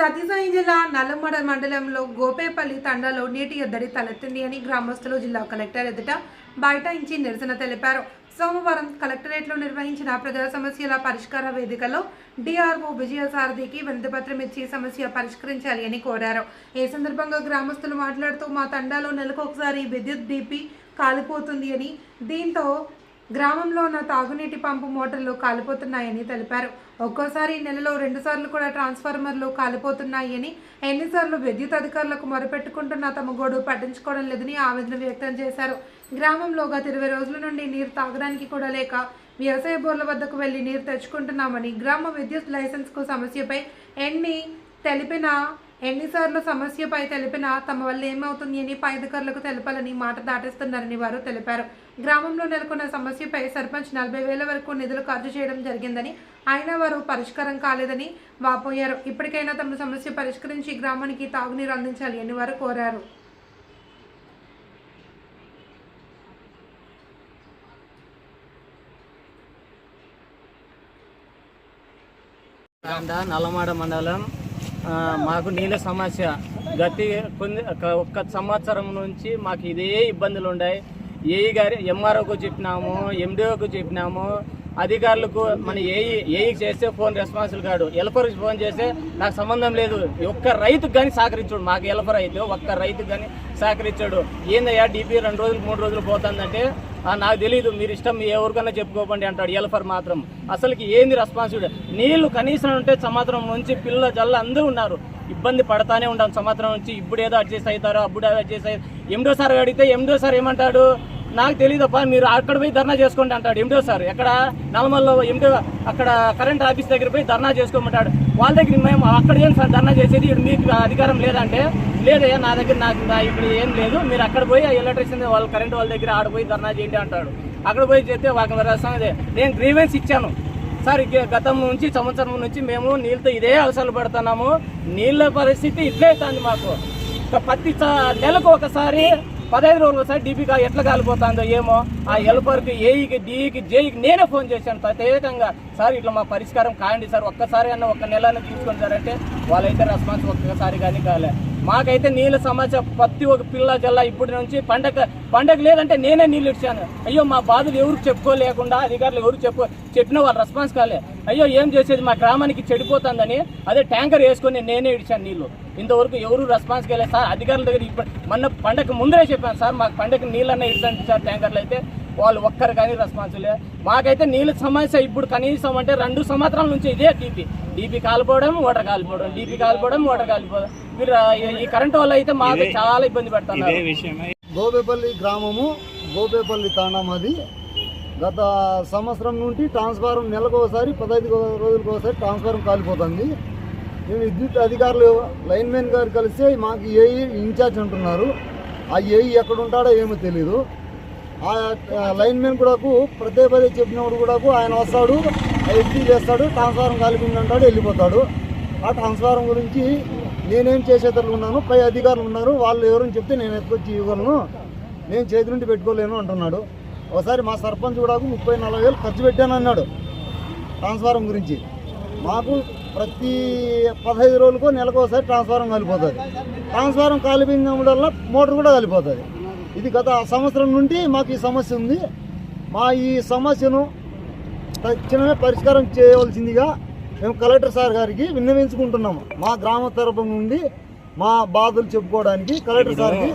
సత్యసాయి జిల్లా నల్లమడ మండలంలో గోపేపల్లి తండాలో నీటి ఎద్దడి తలెత్తింది అని గ్రామస్తులు జిల్లా కలెక్టర్ ఎదుట బైఠాయించి నిరసన తెలిపారు. సోమవారం కలెక్టరేట్లో నిర్వహించిన ప్రజా సమస్యల పరిష్కార వేదికలో డిఆర్ఓ విజయసారథికి వినతిపత్రం ఇచ్చి సమస్య పరిష్కరించాలి అని కోరారు. ఈ సందర్భంగా గ్రామస్తులు మాట్లాడుతూ మా తండాలో నెలకు ఒకసారి విద్యుత్ డీపీ కాలిపోతుంది అని దీంతో గ్రామంలో ఉన్న తాగునీటి పంపు మోటార్లు కాలిపోతున్నాయని తెలిపారు. ఒక్కోసారి నెలలో రెండు సార్లు కూడా ట్రాన్స్ఫార్మర్లు కాలిపోతున్నాయని ఎన్నిసార్లు విద్యుత్ అధికారులకు మొరపెట్టుకుంటున్న తమ గోడు పట్టించుకోవడం లేదని ఆవేదన వ్యక్తం చేశారు. గ్రామంలో గత ఇరవై రోజుల నుండి నీరు తాగడానికి కూడా లేక వ్యవసాయ బోర్ల వద్దకు వెళ్ళి నీరు తెచ్చుకుంటున్నామని గ్రామ విద్యుత్ లైసెన్స్కు సమస్యపై ఎన్ని తెలిపినా ఎన్నిసార్లు సమస్యపై తెలిపినా తమ వల్ల ఏమవుతుంది అని పై అధికారులకు తెలపాలని మాట దాటిస్తున్నారని వారు తెలిపారు. గ్రామంలో నెలకొన్న సమస్యపై సర్పంచ్ నలభై వేల వరకు నిధులు ఖర్చు చేయడం జరిగిందని అయినా వారు పరిష్కారం కాలేదని వాపోయారు. ఇప్పటికైనా తమ సమస్య పరిష్కరించి గ్రామానికి తాగునీరు అందించాలి అని వారు కోరారు. నల్లమాడ మండలం మాకు నీళ్ళ సమస్య. గతి కొన్ని ఒక- ఒక్క సంవత్సరం నుంచి మాకు ఇదే ఇబ్బందులు ఉన్నాయి ఏఈ గారి ఎంఆర్ఓకు చెప్పినాము ఎండిఓకు చెప్పినాము. అధికారులకు మన ఏఈ ఏఈకి చేస్తే ఫోన్ రెస్పాన్సిబుల్ కాడు. ఎల్ఫర్కి ఫోన్ చేస్తే నాకు సంబంధం లేదు. ఒక్క రైతుకు కానీ సహకరించాడు. మాకు ఎల్ఫర్ అయితే ఒక్క రైతుకు కానీ సహకరించాడు. ఏందయ్యా డీపీ రెండు రోజులు మూడు రోజులు పోతుందంటే నాకు తెలియదు మీరు ఇష్టం మీ ఎవరికన్నా చెప్పుకోకండి అంటాడు ఎల్ఫర్ మాత్రం. అసలుకి ఏంది రెస్పాన్సిబిలిటీ నీళ్ళు కనీసం ఉంటే సంవత్సరం నుంచి పిల్ల జల్ల అందరూ ఉన్నారు. ఇబ్బంది పడతానే ఉంటాం సంవత్సరం నుంచి. ఇప్పుడు ఏదో అడ్జస్ట్ అవుతారో అప్పుడు ఏదో అడ్జస్ట్ అవుతారు ఎండో సార్ అడిగితే ఎండో సార్ ఏమంటాడు? నాకు తెలియదప్ప మీరు అక్కడ పోయి ధర్నా చేసుకోండి అంటాడు. ఎండో సార్ ఎక్కడ? నల్లమల్లో ఎండో అక్కడ కరెంట్ ఆఫీస్ దగ్గర పోయి ధర్నా చేసుకోమంటాడు. వాళ్ళ దగ్గర మేము అక్కడ ఏం సార్ ధర్నా చేసేది? ఇప్పుడు మీకు అధికారం లేదంటే లేదయ్యా నా దగ్గర నాకు నా ఇప్పుడు ఏం లేదు. మీరు అక్కడ పోయి ఎలక్ట్రిషన్ వాళ్ళ కరెంట్ వాళ్ళ దగ్గర ఆడ పోయి ధర్నా చేయండి అంటాడు. అక్కడ పోయి చేస్తే వాళ్ళకి రసం ఇదే నేను గ్రీవెన్స్ ఇచ్చాను. సార్ గతం నుంచి సంవత్సరం నుంచి మేము నీళ్ళతో ఇదే అవసరాలు పడుతున్నాము. నీళ్ళ పరిస్థితి ఇట్లే అవుతుంది మాకు. ఇక ప్రతి నెలకు ఒకసారి పదహైదు రోజులు ఒకసారి డీపీగా ఎట్లా కాలిపోతుందో ఏమో ఆ హెల్పర్కి ఏఈకి డీకి జేఈకి నేనే ఫోన్ చేశాను. ప్రత్యేకంగా సార్ ఇట్లా మా పరిష్కారం కాండి సార్. ఒక్కసారి అన్న ఒక్క నెల తీసుకొని సార్ అంటే వాళ్ళైతే రెస్పాన్స్ ఒక్కసారి కానీ కాలే. మాకైతే నీళ్ళ సమస్య ప్రతి ఒక్క పిల్ల జల్ల ఇప్పటి నుంచి పండగ పండగ లేదంటే నేనే నీళ్ళు ఇచ్చాను అయ్యో మా బాధలు ఎవరికి చెప్పుకోలేకుండా అధికారులు ఎవరు చెప్పు చెప్పినా వాళ్ళు రెస్పాన్స్ కాలే. అయ్యో ఏం చేసేది? మా గ్రామానికి చెడిపోతుందని అదే ట్యాంకర్ వేసుకొని నేనే ఇచ్చాను నీళ్ళు. ఇంతవరకు ఎవరు రెస్పాన్స్ కాలేదు సార్ అధికారుల దగ్గర ఇప్పుడు మొన్న పండగ ముందరే చెప్పాను సార్ మాకు పండగ నీళ్ళన్నా ఇచ్చండి సార్ ట్యాంకర్లు అయితే వాళ్ళు ఒక్కరు కానీ రెస్పాన్స్ లే మాకైతే నీళ్ళ సమస్య ఇప్పుడు కనీసం అంటే రెండు సంవత్సరాల నుంచి ఇదే డీపీ డీపీ కాలిపోవడం వాటర్ కాలిపోవడం డీపీ కాలిపోవడం వాటర్ కాలిపోవడం. వీళ్ళు ఈ- ఈ కరెంట్ వల్ల అయితే మాకు చాలా ఇబ్బంది పెడుతున్నారు. గోబేపల్లి గ్రామము గోబేపల్లి తాండా మాది గత సంవత్సరం నుండి ట్రాన్స్ఫారం నెలకు ఒకసారి పదహైదు రోజులకు ఒకసారి ట్రాన్స్ఫారం కాలిపోతుంది. మేము విద్యుత్ అధికారులు లైన్మెన్ గారు కలిసి మాకు ఏఈ ఇన్ఛార్జ్ అంటున్నారు ఆ ఏఈ ఎక్కడ ఉంటాడో ఏమో తెలియదు ఆ లైన్మెన్ కూడా ప్రతి పదే చెప్పినప్పుడు కూడా ఆయన వస్తాడు ఎత్తి చేస్తాడు ట్రాన్స్ఫారం కాలిపోయింది అంటాడు వెళ్ళిపోతాడు. ఆ ట్రాన్స్ఫారం గురించి నేనేం చేసేటట్లు ఉన్నాను పై అధికారులు ఉన్నారు వాళ్ళు ఎవరని చెప్తే నేను ఎత్తుకొచ్చి ఇవ్వగలను నేను చేతి నుండి పెట్టుకోలేను అంటున్నాడు. ఒకసారి మా సర్పంచ్ కూడా ముప్పై నలభై వేలు ఖర్చు పెట్టాను అన్నాడు ట్రాన్స్ఫారం గురించి. మాకు ప్రతి పదహైదు రోజులకు నెలకు ఒకసారి ట్రాన్స్ఫారం కాలిపోతుంది. ట్రాన్స్ఫారం కాలిపోయిన వల్ల మోటార్ కూడా కాలిపోతుంది. ఇది గత సంవత్సరం నుండి మాకు ఈ సమస్య ఉంది. మా ఈ సమస్యను తక్షణమే పరిష్కారం చేయవలసిందిగా మేము కలెక్టర్ సార్ గారికి విన్నవించుకుంటున్నాము. మా గ్రామ తరపు నుండి మా బాధలు చెప్పుకోవడానికి కలెక్టర్ సార్కి